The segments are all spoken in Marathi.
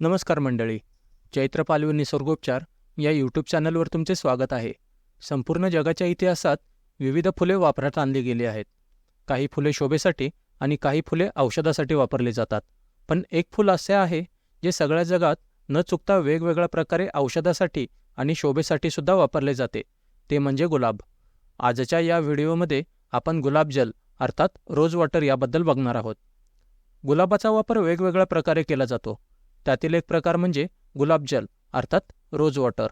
नमस्कार मंडळी. चैत्र पालवी निसर्गोपचार या यूट्यूब चॅनलवर तुमचे स्वागत आहे. संपूर्ण जगाच्या इतिहासात विविध फुले वापरात आणली गेली आहेत. काही फुले शोभेसाठी आणि काही फुले औषधासाठी वापरली जातात. पण एक फूल असे आहे जे सगळ्या जगात न चुकता वेगवेगळ्या प्रकारे औषधासाठी आणि शोभेसाठी सुद्धा वापरले जाते. ते म्हणजे गुलाब. आजच्या या व्हिडिओमध्ये आपण गुलाबजल अर्थात रोज वॉटर याबद्दल बघणार आहोत. गुलाबाचा वापर वेगवेगळ्या प्रकारे केला जातो. त्यातील एक प्रकार म्हणजे गुलाबजल अर्थात रोज वॉटर.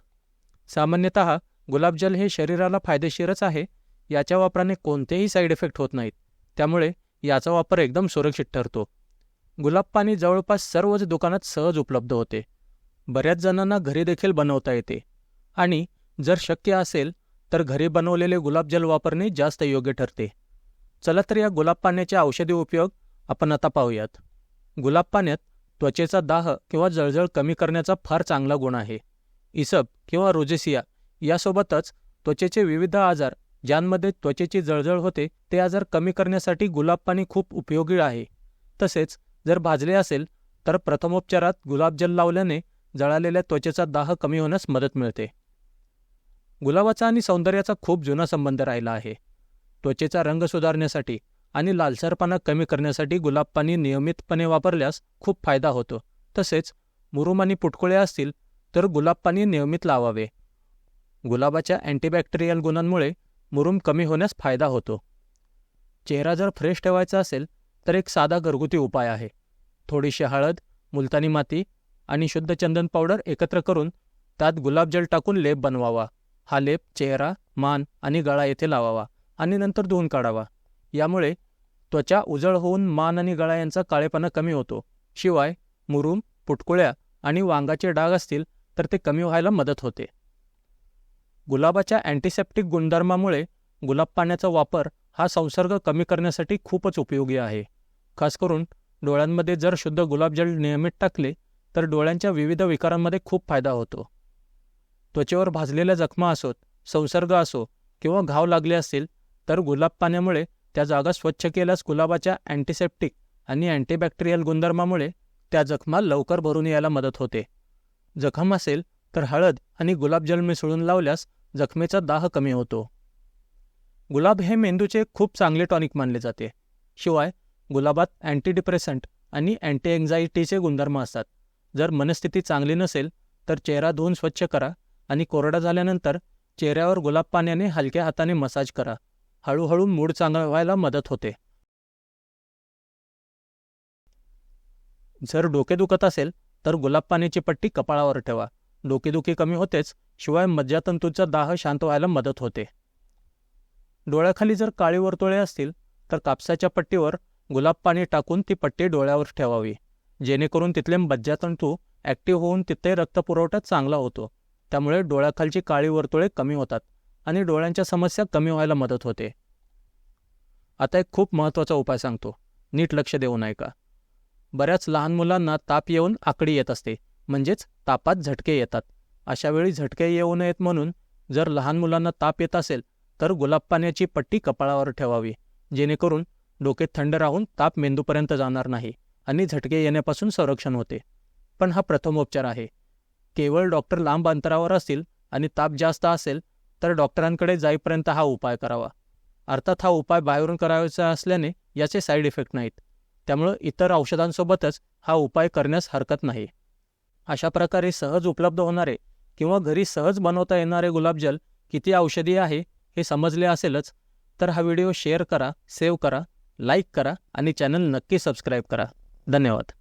सामान्यतः गुलाबजल हे शरीराला फायदेशीरच आहे याच्या वापराने कोणतेही साईड इफेक्ट होत नाहीत. त्यामुळे याचा वापर एकदम सुरक्षित ठरतो. गुलाब पाणी जवळपास सर्वच दुकानात सहज उपलब्ध होते. बऱ्याच जणांना घरी देखील बनवता येते. आणि जर शक्य असेल तर घरी बनवलेले गुलाबजल वापरणे जास्त योग्य ठरते. चला तर या गुलाब पाण्याचे औषधी उपयोग आपण आता पाहूयात. गुलाब पाण्यात त्वचेचा दाह किंवा जळजळ कमी करण्याचा फार चांगला गुण आहे. इसब किंवा रोजेसिया यासोबतच त्वचेचे विविध आजार ज्यांमध्ये त्वचेची जळजळ होते ते आजार कमी करण्यासाठी गुलाब पाणी खूप उपयोगी आहे. तसेच जर भाजले असेल तर प्रथमोपचारात गुलाबजल लावल्याने जळालेल्या त्वचेचा दाह कमी होण्यास मदत मिळते. गुलाबाचा आणि सौंदर्याचा खूप जुना संबंध राहिला आहे. त्वचेचा रंग सुधारण्यासाठी आणि लालसरपणा कमी करण्यासाठी गुलाब पाणी नियमितपणे वापरल्यास खूप फायदा होतो. तसेच मुरुम आणि पुटकुळे असतील तर गुलाब पाणी नियमित लावावे. गुलाबाच्या अँटीबॅक्टेरियल गुणांमुळे मुरुम कमी होण्यास फायदा होतो. चेहरा जर फ्रेश ठेवायचा असेल तर एक साधा घरगुती उपाय आहे. थोडीशी हळद मुलतानी माती आणि शुद्ध चंदन पावडर एकत्र करून त्यात गुलाबजल टाकून लेप बनवावा. हा लेप चेहरा मान आणि गळा येथे लावावा आणि नंतर धुवून काढावा. यामुळे त्वचा उजळ होऊन मान आणि गळा यांचा काळेपणा कमी होतो. शिवाय मुरूम पुटकुळ्या आणि वांगाचे डाग असतील तर ते कमी व्हायला मदत होते. गुलाबाच्या अँटीसेप्टिक गुणधर्मामुळे गुलाब पाण्याचा वापर हा संसर्ग कमी करण्यासाठी खूपच उपयोगी आहे. खास करून डोळ्यांमध्ये जर शुद्ध गुलाबजल नियमित टाकले तर डोळ्यांच्या विविध विकारांमध्ये खूप फायदा होतो. त्वचेवर भाजलेल्या जखमा असोत संसर्ग असो किंवा घाव लागले असतील तर गुलाब पाण्यामुळे त्या जागा स्वच्छ केल्यास गुलाबाच्या अँटीसेप्टिक आणि अँटीबॅक्टेरियल गुणधर्मामुळे त्या जखमा लवकर भरून यायला मदत होते. जखम असेल तर हळद आणि गुलाबजल मिसळून लावल्यास जखमेचा दाह कमी होतो. गुलाब हे मेंदूचे खूप चांगले टॉनिक मानले जाते. शिवाय गुलाबात अँटीडिप्रेसंट आणि अँटी एन्झायटीचे गुणधर्म असतात. जर मनस्थिती चांगली नसेल तर चेहरा धुवून स्वच्छ करा आणि कोरडा झाल्यानंतर चेहऱ्यावर गुलाब पाण्याने हलक्या हाताने मसाज करा. हळूहळू मूड चांगला व्हायला मदत होते. जर डोके दुखत असेल तर गुलाब पाण्याची पट्टी कपाळावर ठेवा. डोकेदुखी कमी होतेच शिवाय मज्जातंतूंचा दाह शांत व्हायला मदत होते. डोळ्याखाली जर काळी वर्तुळे असतील तर कापसाच्या पट्टीवर गुलाब पाणी टाकून ती पट्टी डोळ्यावर ठेवावी. जेणेकरून तिथले मज्जातंतू ॲक्टिव्ह होऊन तिथे रक्तपुरवठा चांगला होतो. त्यामुळे डोळ्याखालची काळी वर्तुळे कमी होतात. आणि डोळ्यांच्या समस्या कमी व्हायला मदत होते. आता एक खूप महत्त्वाचा उपाय सांगतो. नीट लक्ष देऊ ऐका का बऱ्याच लहान मुलांना ताप येऊन आकडी येत असते. म्हणजेच तापात झटके येतात. अशावेळी झटके येऊ नयेत म्हणून जर लहान मुलांना ताप येत असेल तर गुलाब पाण्याची पट्टी कपाळावर ठेवावी. जेणेकरून डोके थंड राहून ताप मेंदूपर्यंत जाणार नाही आणि झटके येण्यापासून संरक्षण होते. पण हा प्रथमोपचार आहे. केवळ डॉक्टर लांब अंतरावर असतील आणि ताप जास्त असेल तर डॉक्टरांकडे जाईपर्यंत हा उपाय करावा. अर्थात हा उपाय बाहेरून करायचा असल्याने याचे साईड इफेक्ट नाहीत. त्यामुळं इतर औषधांसोबतच हा उपाय करण्यास हरकत नाही. अशा प्रकारे सहज उपलब्ध होणारे किंवा घरी सहज बनवता येणारे गुलाबजल किती औषधी आहे हे समजले असेलच तर हा व्हिडिओ शेअर करा सेव्ह करा लाईक करा आणि चॅनल नक्की सबस्क्राईब करा. धन्यवाद.